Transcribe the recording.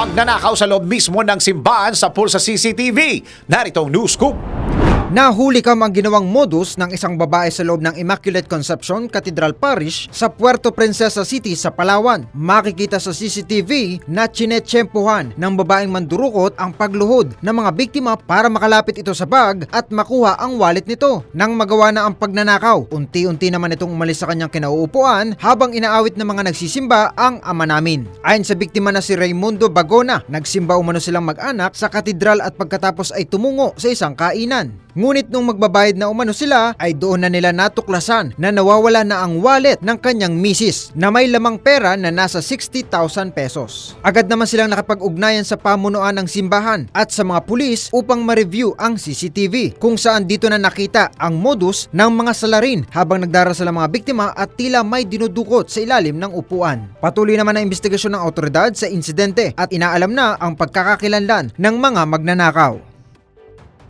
pagnanakaw sa loob mismo ng simbahan sa pulsa CCTV. Narito ang news scoop. Nahuli kam ang ginawang modus ng isang babae sa loob ng Immaculate Conception Cathedral Parish sa Puerto Princesa City sa Palawan. Makikita sa CCTV na chinetsyempohan ng babaeng mandurukot ang pagluhod ng mga biktima para makalapit ito sa bag at makuha ang wallet nito. Nang magawa na ang pagnanakaw, unti-unti naman itong umalis sa kanyang kinauupuan habang inaawit ng mga nagsisimba ang ama namin. Ayon sa biktima na si Raimundo Bagona, nagsimba umano silang mag-anak sa katedral at pagkatapos ay tumungo sa isang kainan. Ngunit nung magbabayad na umano sila ay doon na nila natuklasan na nawawala na ang wallet ng kanyang misis na may lamang pera na nasa 60,000 pesos. Agad naman silang nakapag-ugnayan sa pamunuan ng simbahan at sa mga pulis upang ma-review ang CCTV kung saan dito na nakita ang modus ng mga salarin habang nagdarasal ang mga biktima at tila may dinudukot sa ilalim ng upuan. Patuloy naman ang investigasyon ng otoridad sa insidente at inaalam na ang pagkakakilanlan ng mga magnanakaw.